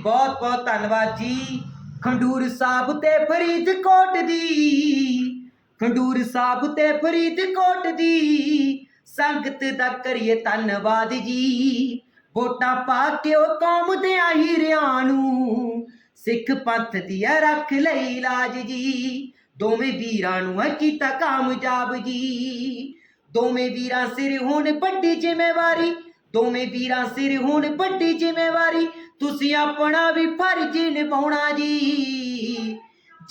ਬਹੁਤ ਬਹੁਤ ਧੰਨਵਾਦ ਜੀ। ਖੰਡੂਰ ਸਾਹਿਬ ਤੇ ਫਰੀਦਕੋਟ ਦੀ। ਖੰਡੂਰ ਸਾਹਿਬ ਤੇ ਫਰੀਦਕੋਟ ਦੀ। ਸੰਗਤ ਦਾ ਕਰੀਏ ਧੰਨਵਾਦ ਜੀ। ਵੋਟਾਂ ਪਾ ਕੇ ਉਹ ਕੌਮ ਦੇ ਹੀਰਿਆਂ ਨੂੰ। ਸਿੱਖ ਪੰਥ ਦੀ ਰੱਖ ਲਈ ਲਾਜ ਜੀ। ਦੋਵੇਂ ਵੀਰਾਂ ਨੂੰ ਆ ਕੀਤਾ ਕਾਮਯਾਬ ਜੀ। ਦੋਵੇਂ ਵੀਰਾਂ ਸਿਰ ਹੋਣ ਵੱਡੀ ਜ਼ਿੰਮੇਵਾਰੀ। ਦੋਵੇਂ ਵੀਰਾਂ ਸਿਰ ਹੋਣ ਵੱਡੀ ਜ਼ਿੰਮੇਵਾਰੀ। ਤੁਸੀਂ ਆਪਣਾ ਵੀ ਫਰਜ਼ ਨਿਭਾਉਣਾ ਜੀ।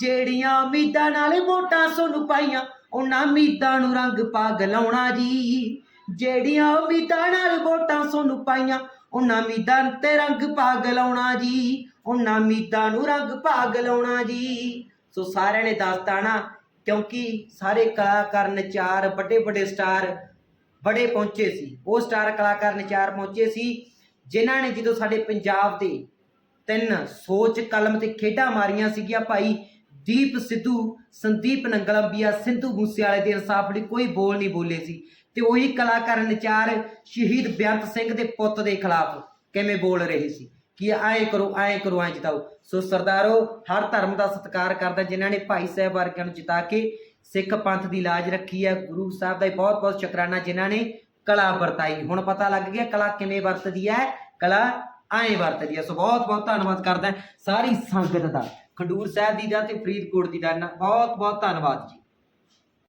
ਜਿਹੜੀਆਂ ਉਮੀਦਾਂ ਨਾਲ ਵੋਟਾਂ ਸਾਨੂੰ ਪਾਈਆਂ, ਉਹਨਾਂ ਉਮੀਦਾਂ ਨੂੰ ਰੰਗ ਪਾ ਲਾਉਣਾ ਜੀ। ਜਿਹੜੀਆਂ ਉਮੀਦਾਂ ਨਾਲ ਵੋਟਾਂ ਸਾਨੂੰ ਪਾਈਆਂ, ਉਹਨਾਂ ਉਮੀਦਾਂ ਤੇ ਰੰਗ ਪਾ ਗਲਾਉਣਾ ਜੀ। ਉਹਨਾਂ ਉਮੀਦਾਂ ਨੂੰ ਰੰਗ ਪਾ ਲਾਉਣਾ ਜੀ। ਸੋ ਸਾਰਿਆਂ ਨੇ ਦੱਸਤਾ ਨਾ ਕਿਉਂਕਿ ਸਾਰੇ ਕਲਾਕਾਰ ਚਾਰ ਵੱਡੇ ਵੱਡੇ ਸਟਾਰ ਬੜੇ ਪਹੁੰਚੇ ਸੀ। ਉਹ ਸਟਾਰ ਕਲਾਕਾਰ ਚਾਰ ਪਹੁੰਚੇ ਸੀ। ਜਿਨ੍ਹਾਂ ਨੇ ਜਦੋਂ ਸਾਡੇ ਪੰਜਾਬ ਦੇ ਤਿੰਨ ਸੋਚ ਕਲਮ ਤੇ ਖੇਡਾਂ ਮਾਰੀਆਂ ਸੀਗੀਆਂ, ਭਾਈ ਦੀਪ ਸਿੱਧੂ, ਸੰਦੀਪ ਨੰਗਲੰਬੀਆ, ਸਿੰਧੂ ਮੂਸੇਵਾਲੇ ਦੇ ਇਨਸਾਫ ਲਈ ਕੋਈ ਬੋਲ ਨਹੀਂ ਬੋਲੇ ਸੀ ਤੇ ਉਹੀ ਕਲਾਕਾਰ ਨਚਾਰ ਸ਼ਹੀਦ ਬੇਅੰਤ ਸਿੰਘ ਦੇ ਪੁੱਤ ਦੇ ਖਿਲਾਫ ਕਿਵੇਂ ਬੋਲ ਰਹੇ ਸੀ? ਕਿ ਆਏ ਕਰੋ, ਐਂ ਕਰੋ, ਐਂ ਜਿਤਾਓ। ਸੋ ਸਰਦਾਰੋ, ਹਰ ਧਰਮ ਦਾ ਸਤਿਕਾਰ ਕਰਦਾ ਜਿਨ੍ਹਾਂ ਨੇ ਭਾਈ ਸਾਹਿਬ ਵਰਗਿਆਂ ਨੂੰ ਜਿਤਾ ਕੇ ਸਿੱਖ ਪੰਥ ਦੀ ਲਾਜ ਰੱਖੀ ਹੈ ਗੁਰੂ ਸਾਹਿਬ ਦਾ ਬਹੁਤ ਬਹੁਤ ਸ਼ੁਕਰਾਨਾ ਜਿਨ੍ਹਾਂ ਨੇ ਕਲਾ ਵਰਤਾਈ। ਹੁਣ ਪਤਾ ਲੱਗ ਗਿਆ ਕਲਾ ਕਿਵੇਂ ਵਰਤਦੀ ਹੈ ਕਲਾ ਐਂ ਵਰਤਦੀ ਹੈ ਸੋ ਬਹੁਤ ਬਹੁਤ ਧੰਨਵਾਦ ਕਰਦਾ ਸਾਰੀ ਸੰਗਤ ਦਾ। ਖਡੂਰ ਸਾਹਿਬ ਦੀ ਦਾ ਤੇ ਫਰੀਦਕੋਟ ਦੀ ਦਾ। ਬਹੁਤ ਬਹੁਤ ਧੰਨਵਾਦ ਜੀ।